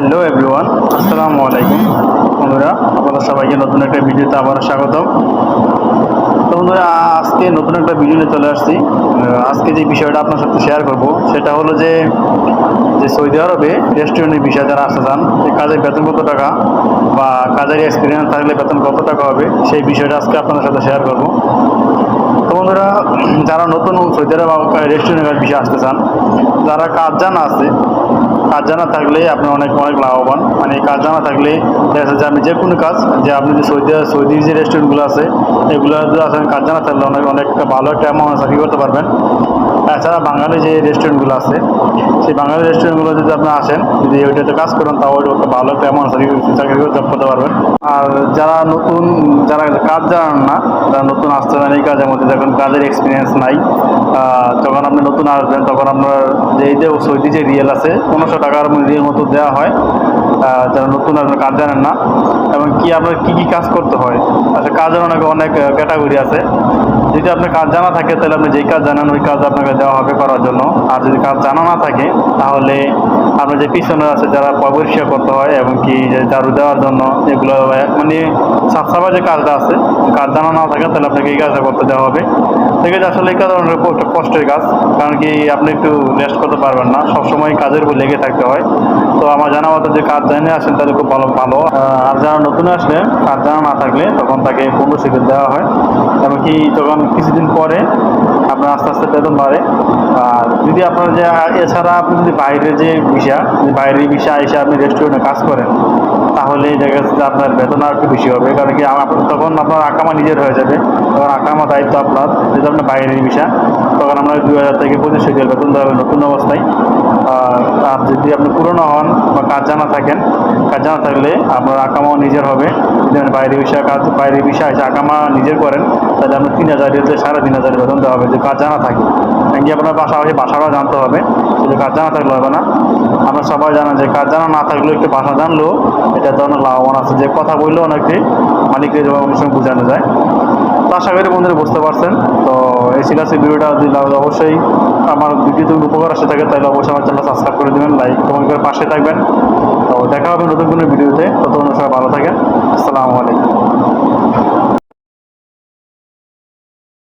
Hello everyone আসসালামু আলাইকুম, বন্ধুরা। আপনারা সবাইকে নতুন একটা ভিডিওতে আবার স্বাগতম। তো বন্ধুরা, আজকে নতুন একটা ভিডিও নিয়ে চলে আসছি। আজকে যে বিষয়টা আপনার সাথে শেয়ার করব, সেটা হলো যে যে সৌদি আরবে রেস্টুরেন্টের বিষয়ে যারা আসতে চান, যে কাজের বেতন কত টাকা বা কাজের এক্সপিরিয়েন্স থাকলে বেতন কত টাকা হবে, সেই বিষয়টা আজকে আপনার সাথে শেয়ার করব। তো বন্ধুরা, যারা নতুন সৌদি আরব রেস্টুরেন্টের বিষয়ে আসতে চান, যারা কাজ জানা আছে কাজ জানা থাকলে আপনি অনেক অনেক লাভবান। মানে কাজ জানা থাকলে দেখা যাচ্ছে আপনি যে কোনো কাজ, যে আপনি যে সৌদি সৌদি যে রেস্টুরেন্টগুলো আছে এগুলো কাজ জানা থাকলে অনেক অনেক ভালো একটা অ্যামাউন্ট চাকরি করতে পারবেন। তাছাড়া বাঙালি যে রেস্টুরেন্টগুলো আছে, সেই বাঙালি রেস্টুরেন্টগুলো যদি আপনি আসেন, যদি ওইটাতে কাজ করেন ওইটা একটা ভালো একটা অ্যামাউন্ট চাকরি চাকরি জব করতে পারবেন। আর যারা নতুন, যারা কাজ জানান না, যারা নতুন আসতে চান এই কাজের মধ্যে, যখন কাজের এক্সপিরিয়েন্স নাই যখন আপনি নতুন আসবেন, তখন আপনার যে এই যে সৌদি যে রিয়েল আছে, পনেরোশো টাকার রিয়েল মতো দেওয়া হয় যারা নতুন আসবেন, কাজ জানেন না, এবং কি আপনার কী কী কাজ করতে হয়। আচ্ছা কাজের অনেক অনেক ক্যাটাগরি আছে। যদি আপনার কাজ জানা থাকে, তাহলে আপনি যেই কাজ জানেন, ওই কাজ আপনাকে দেওয়া হবে করার জন্য। আর যদি কাজ জানা না থাকে, তাহলে আপনার যে পিছনে আছে যারা পরিষ্কার করতে হয় এবং কি ঝাড়ু দেওয়ার জন্য এগুলো মানে সাফসাফাই যে কাজটা আছে কাজ জানা না থাকে, তাহলে আপনাকে এই কাজটা করতে দেওয়া হবে। ঠিক আছে, আসলে এই অনেক একটা কষ্টের কাজ, কারণ কি আপনি একটু রেস্ট করতে পারবেন না। সবসময় কাজের উপর লেগে থাকতে হয়। তো আমার জানা মতো যে কাজ জেনে আসেন, তাহলে খুব ভালো ভালো। আর যারা নতুন আসলে কাজ জানা না থাকলে, তখন তাকে পনেরো সিকিউর দেওয়া হয়। এমনকি তখন কিছুদিন পরে আপনার আস্তে আস্তে বেতন বাড়ে। আর যদি আপনার যে, এছাড়া আপনি যদি বাইরে যে ভিসা বাইরের ভিসা এসে আপনি রেস্টুরেন্টে কাজ করেন তাহলে যে আপনার বেতন আর একটু বেশি হবে। কারণ কি তখন আপনার আকামা নিজের হয়ে যাবে। তখন আকামা দায়িত্ব আপনার যদি আপনার বাইরের ভিসা তখন আমরা দুই হাজার থেকে পঁচিশ হাজার বেতন দেওয়া হবে নতুন অবস্থায়। আর যদি আপনি পুরনো হন বা কাজ জানা থাকেন কাজ জানা থাকলে আপনার আকামাও নিজের হবে। যদি আপনি বাইরে বিষয় কাজ বাইরে বিষয় এসে আকামা নিজের করেন, তাহলে আপনার তিন হাজার দিয়ে সাড়ে তিন হাজার বেতন দেওয়া হবে। যে কাজ জানা থাকে এমনকি আপনার বাসা আছে বাসাটাও জানতে হবে। শুধু কাজ জানা থাকলে হবে না। আমরা সবাই জানা যে কাজ জানা না থাকলেও একটু ভাষা জানলেও এটা তো জন্য লাভবান আছে। যে কথা বললেও অনেকটি মালিকের অনেক সময় বোঝানো যায়। তো আশা করি বন্ধুরা বুঝতে পারছেন। তো এই ছিল ভিডিওটা। যদি অবশ্যই আমার ভিডিওতে উপকার আসে থাকে, তাহলে অবশ্যই আমার চ্যানেল সাবস্ক্রাইব করে দেবেন লাইক কমেন্ট করে পাশে থাকবেন। তো দেখা হবে নতুন কোনো ভিডিওতে। ততক্ষণ সবাই ভালো থাকেন।